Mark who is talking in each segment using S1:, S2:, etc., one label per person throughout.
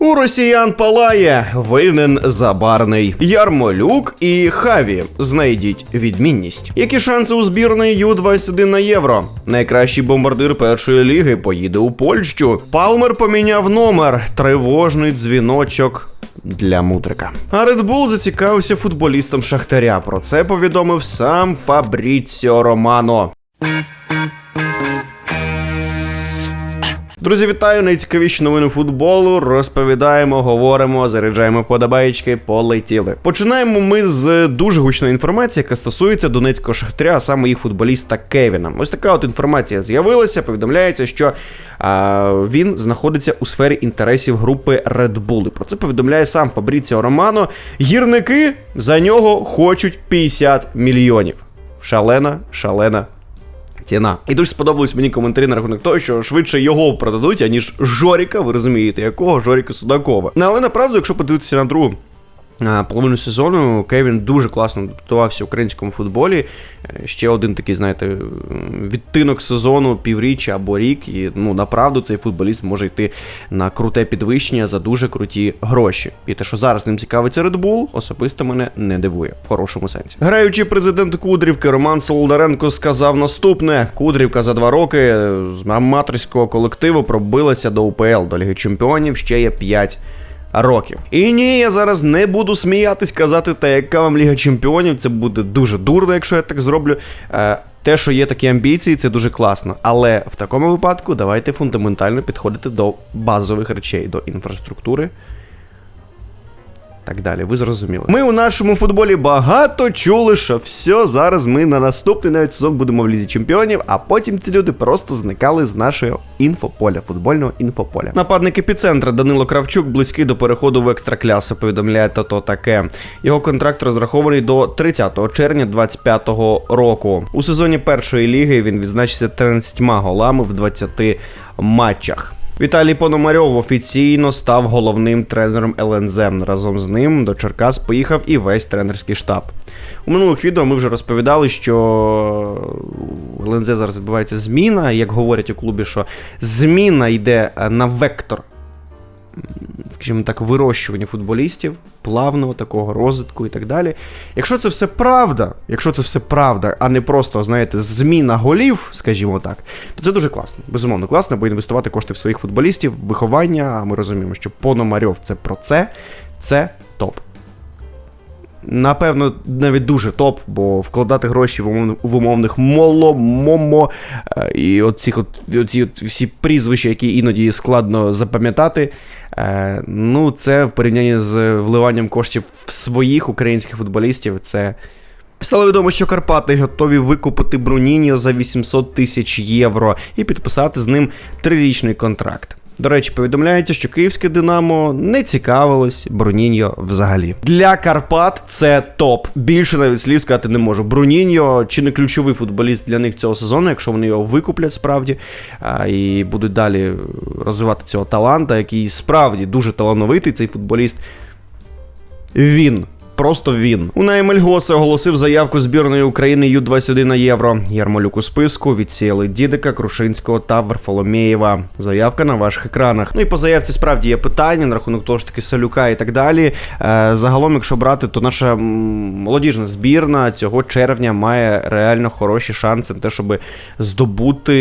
S1: У росіян палає винен забарний Ярмолюк і Хаві. Знайдіть відмінність. Які шанси у збірної Ю-21 на євро? Найкращий бомбардир першої ліги поїде у Польщу. Палмер поміняв номер. Тривожний дзвіночок. Для мудрика. А Red Bull зацікавився футболістом Шахтаря. Про це повідомив сам Фабріціо Романо. Друзі, вітаю! Найцікавіші новини футболу. Розповідаємо, говоримо, заряджаємо вподобаєчки, полетіли. Починаємо ми з дуже гучної інформації, яка стосується донецького шахтаря, а саме їх футболіста Кевіна. Ось така от інформація з'явилася. Повідомляється, що а, він знаходиться у сфері інтересів групи Red Bull. Про це повідомляє сам Фабріціо Романо. Гірники за нього хочуть 50 мільйонів. Шалена, шалена ціна. І дуже сподобались мені коментарі на рахунок того, що швидше його продадуть, аніж Жоріка, ви розумієте, якого Жоріка Судакова. Ну, але направду, якщо подивитися на другу. Половину сезону Кевін дуже класно адаптувався в українському футболі. Е, Ще один такий, знаєте, відтинок сезону, півріччя або рік. І ну направду цей футболіст може йти на круте підвищення за дуже круті гроші. І те, що зараз ним цікавиться Red Bull, особисто мене не дивує в хорошому сенсі. Граючий президент Кудрівки Роман Солодаренко сказав наступне: Кудрівка за два роки з аматорського колективу пробилася до УПЛ, до Ліги Чемпіонів ще є 5 років. І ні, я зараз не буду сміятись, казати, та яка вам Ліга Чемпіонів, це буде дуже дурно, якщо я так зроблю. Е, те, що є такі амбіції, це дуже класно. Але в такому випадку давайте фундаментально підходити до базових речей, до інфраструктури. Так далі, ви зрозуміли. Ми у нашому футболі багато чули, що все, зараз ми на наступний навіть сезон будемо в лізі чемпіонів, а потім ці люди просто зникали з нашого інфополя, футбольного інфополя. Нападник епіцентра Данило Кравчук близький до переходу в екстраклясу, повідомляє тото таке. Його контракт розрахований до 30 червня 2025 року. У сезоні першої ліги він відзначився 13 голами в 20 матчах. Віталій Пономарьов офіційно став головним тренером ЛНЗ. Разом з ним до Черкас поїхав і весь тренерський штаб. У минулих відео ми вже розповідали, що в ЛНЗ зараз відбувається зміна. Як говорять у клубі, що зміна йде на вектор, скажімо так, вирощування футболістів, плавного такого розвитку і так далі. Якщо це все правда, якщо це все правда, а не просто, знаєте, зміна голів, скажімо так, то це дуже класно. Безумовно, класно, бо інвестувати кошти в своїх футболістів, виховання. А ми розуміємо, що Пономарьов це про це, це топ. Напевно, навіть дуже топ, бо вкладати гроші в, умов, в умовних моло, момо е, і оцих от, оці от всі прізвища, які іноді складно запам'ятати. Е, ну, це в порівнянні з вливанням коштів в своїх українських футболістів, це. Стало відомо, що Карпати готові викупити Бруніньо за 800 тисяч євро і підписати з ним трирічний контракт. До речі, повідомляється, що київське Динамо не цікавилось Бруніньо взагалі. Для Карпат це топ. Більше навіть слів сказати не можу. Бруніньо чи не ключовий футболіст для них цього сезону, якщо вони його викуплять справді і будуть далі розвивати цього таланта, який справді дуже талановитий цей футболіст. Він. Просто він. Унай Мельгоса оголосив заявку збірної України Ю-21 на євро. Ярмолюк у списку відсіяли Дідика, Крушинського та Варфоломєєва. Заявка на ваших екранах. Ну і по заявці справді є питання на рахунок того ж таки Салюка і так далі. Е, загалом, якщо брати, то наша молодіжна збірна цього червня має реально хороші шанси на те, щоб здобути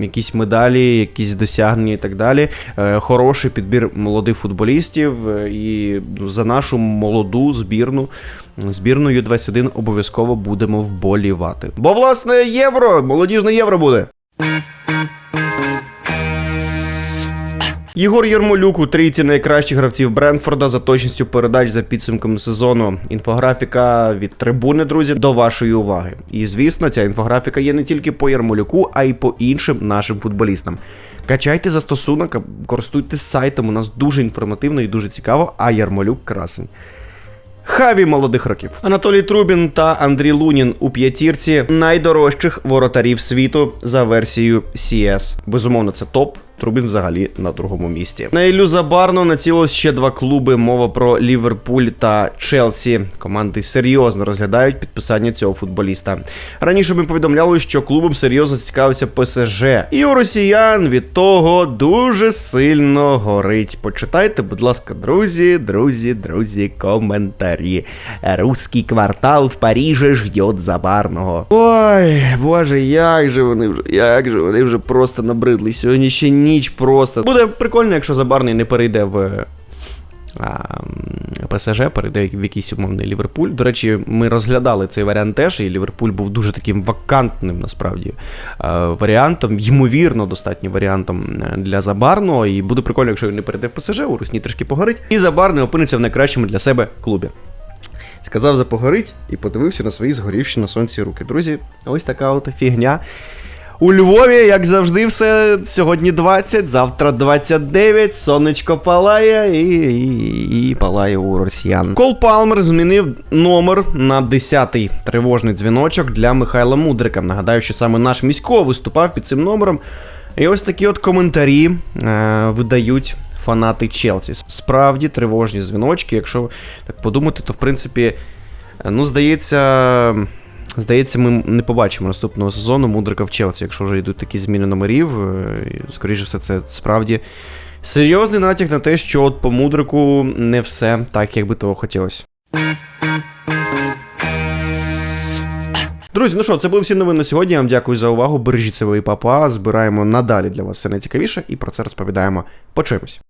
S1: якісь медалі, якісь досягнення і так далі. Е, хороший підбір молодих футболістів е, і за нашу молоду збірну. Збірну Ю-21 обов'язково будемо вболівати. Бо, власне, євро, молодіжне євро буде. Єгор Єрмолюк у трійці найкращих гравців Брентфорда за точністю передач за підсумками сезону. Інфографіка від трибуни, друзі, до вашої уваги. І звісно, ця інфографіка є не тільки по Єрмолюку, а й по іншим нашим футболістам. Качайте застосунок, користуйтесь сайтом. У нас дуже інформативно і дуже цікаво. А Ярмолюк красень. Хаві молодих років. Анатолій Трубін та Андрій Лунін у п'ятірці найдорожчих воротарів світу за версією CS. Безумовно, це топ. Трубін взагалі на другому місці. На Іллю Забарно націлилось ще два клуби. Мова про Ліверпуль та Челсі. Команди серйозно розглядають підписання цього футболіста. Раніше ми повідомляли, що клубом серйозно цікавився ПСЖ. І у росіян від того дуже сильно горить. Почитайте, будь ласка, друзі, друзі, друзі, коментарі. Руський квартал в Парижі ждет Забарного. Ой, боже, як же вони вже, як же вони вже просто набридли. Сьогодні ще ніч просто. Буде прикольно, якщо Забарний не перейде в. ПСЖ перейде в якийсь умовний Ліверпуль. До речі, ми розглядали цей варіант теж, і Ліверпуль був дуже таким вакантним, насправді, варіантом, ймовірно, достатнім варіантом е, для Забарного. І буде прикольно, якщо він не перейде в ПСЖ, у Русні трішки погорить. І Забарний опиниться в найкращому для себе клубі. Сказав запогорить і подивився на свої згорівші на сонці руки. Друзі, ось така от фігня. У Львові, як завжди, все сьогодні 20, завтра 29, сонечко палає і, і, і палає у росіян. Кол Палмер змінив номер на 10-й тривожний дзвіночок для Михайла Мудрика. Нагадаю, що саме наш місько виступав під цим номером. І ось такі от коментарі е, видають фанати Челсі. Справді тривожні дзвіночки. Якщо так подумати, то в принципі, е, ну, здається. Здається, ми не побачимо наступного сезону Мудрика в Челсі, якщо вже йдуть такі зміни номерів. е, Скоріше все, це справді серйозний натяк на те, що от по Мудрику не все так, як би того хотілося. Друзі, ну що, це були всі новини на сьогодні. Я вам дякую за увагу. Бережіть себе і папа. Збираємо надалі для вас все найцікавіше і про це розповідаємо. Почуємось.